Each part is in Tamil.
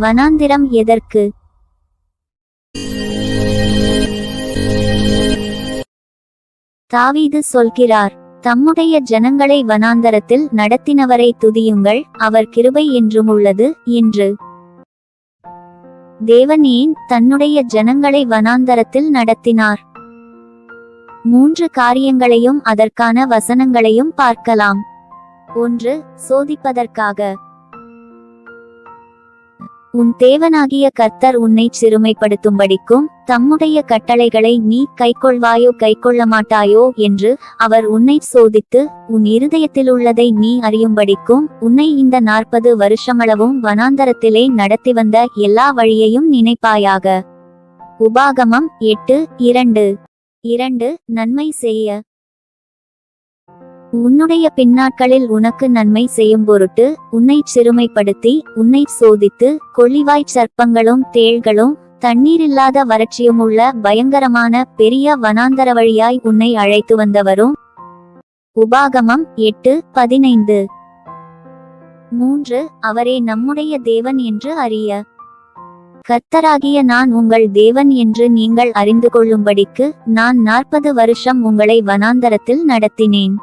வனாந்திரம் எதற்கு? தாவீது சொல்கிறார் தம்முடைய ஜனங்களை வனாந்தரத்தில் நடத்தினவரை துதியுங்கள் அவர் கிருபை என்றும் உள்ளது என்று. தேவன் ஏன் தன்னுடைய ஜனங்களை வனாந்தரத்தில் நடத்தினார். மூன்று காரியங்களையும் அதற்கான வசனங்களையும் பார்க்கலாம். ஒன்று சோதிப்பதற்காக. உன் தேவனாகிய கர்த்தர் உன்னை சிறுமைப்படுத்தும்படிக்கும் தம்முடைய கட்டளைகளை நீ கைக்கொள்வாயோ கைக்கொள்ள மாட்டாயோ என்று அவர் உன்னை சோதித்து உன் இருதயத்தில் உள்ளதை நீ அறியும்படிக்கும் உன்னை இந்த நாற்பது வருஷமளவும் வனாந்தரத்திலே நடத்தி வந்த எல்லா வழியையும் நினைப்பாயாக. உபாகமம் எட்டு இரண்டு. இரண்டு நன்மை செய்ய. உன்னுடைய பின்னாட்களில் உனக்கு நன்மை செய்யும் பொருட்டு உன்னை சிறுமைப்படுத்தி உன்னை சோதித்து கொள்ளிவாய் சர்ப்பங்களும் தேள்களும் தண்ணீரில்லாத வறட்சியுமுள்ள பயங்கரமான பெரிய வனாந்தர வழியாய் உன்னை அழைத்து வந்தவரும். உபாகமம் எட்டு பதினைந்து. மூன்று அவரே நம்முடைய தேவன் என்று அறிய. கர்த்தராகிய நான் உங்கள் தேவன் என்று நீங்கள் அறிந்து கொள்ளும்படிக்கு நான் நாற்பது வருஷம் உங்களை வனாந்தரத்தில் நடத்தினேன்.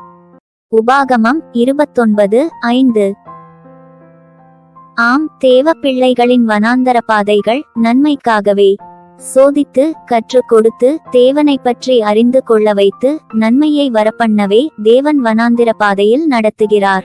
உபாகமம் இருபத்தொன்பது ஐந்து. ஆம் தேவ பிள்ளைகளின் வனாந்தர பாதைகள் நன்மைக்காகவே. சோதித்து கற்றுக் கொடுத்து தேவனை பற்றி அறிந்து கொள்ள வைத்து நன்மையை வரப்பண்ணவே தேவன் வனாந்திர பாதையில் நடத்துகிறார்.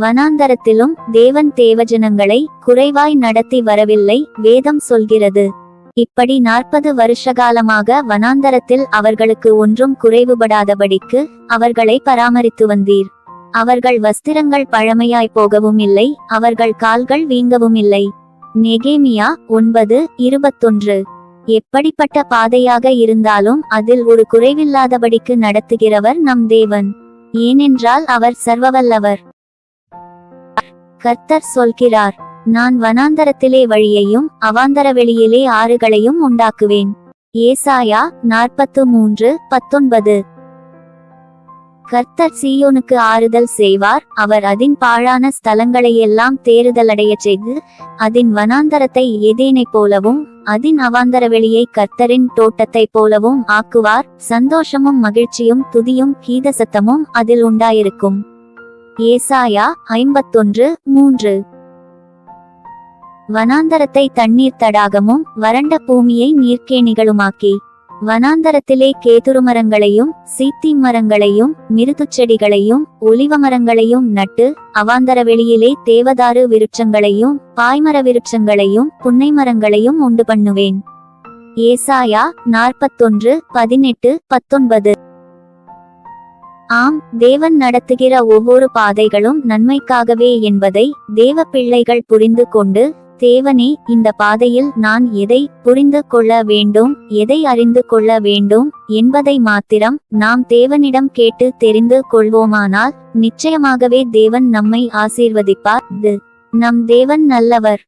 வனாந்தரத்திலும் தேவன் தேவஜனங்களை குறைவாய் நடத்தி வரவில்லை வேதம் சொல்கிறது. இப்படி நாற்பது வருஷகாலமாக வனாந்தரத்தில் அவர்களுக்கு ஒன்றும் குறைவுபடாதபடிக்கு அவர்களை பராமரித்து வந்தீர். அவர்கள் வஸ்திரங்கள் பழமையாய் போகவும் இல்லை அவர்கள் கால்கள் வீங்கவும் இல்லை. நெகேமியா ஒன்பது இருபத்தொன்று. எப்படிப்பட்ட பாதையாக இருந்தாலும் அதில் ஒரு குறைவில்லாதபடிக்கு நடத்துகிறவர் நம் தேவன். ஏனென்றால் அவர் சர்வவல்லவர். கர்த்தர் சொல்கிறார் நான் வனாந்தரத்திலே வழியையும் அவாந்தர வெளியிலே ஆறுகளையும் உண்டாக்குவேன். ஏசாயா நாற்பத்து மூன்று பத்தொன்பது. கர்த்தர் சீயோனுக்கு ஆறுதல் செய்வார் அவர் அதின் பாழான ஸ்தலங்களையெல்லாம் தேறுதலடையச் செய்து அதன் வனாந்தரத்தை ஏதேனைப் போலவும் அதின் அவாந்தர வெளியை கர்த்தரின் தோட்டத்தைப் போலவும் ஆக்குவார் சந்தோஷமும் மகிழ்ச்சியும் துதியும் கீதசத்தமும் அதில் உண்டாயிருக்கும். ஏசாயா ஐம்பத்தொன்று மூன்று. வனாந்தரத்தை தண்ணீர் தடாகமும் வறண்ட பூமியை நீர்க்கேணிகளுமாக்கி. வனாந்தரத்திலே கேதுரு மரங்களையும் சீத்தி மரங்களையும் மிருதுச் செடிகளையும் ஒலிவ மரங்களையும் நட்டு அவாந்தர வெளியிலே தேவதாரு விருட்சங்களையும் பாய்மர விருட்சங்களையும் புன்னை மரங்களையும் உண்டு பண்ணுவேன். ஏசாயா நாற்பத்தொன்று பதினெட்டு பத்தொன்பது. ஆம் தேவன் நடத்துகிற ஒவ்வொரு பாதைகளும் நன்மைக்காகவே என்பதை தேவ பிள்ளைகள் புரிந்து கொண்டு தேவனே இந்த பாதையில் நான் எதை புரிந்து கொள்ள வேண்டும் எதை அறிந்து கொள்ள வேண்டும் என்பதை மாத்திரம் நாம் தேவனிடம் கேட்டு தெரிந்து கொள்வோமானால் நிச்சயமாகவே தேவன் நம்மை ஆசீர்வதிப்பார். நம் தேவன் நல்லவர்.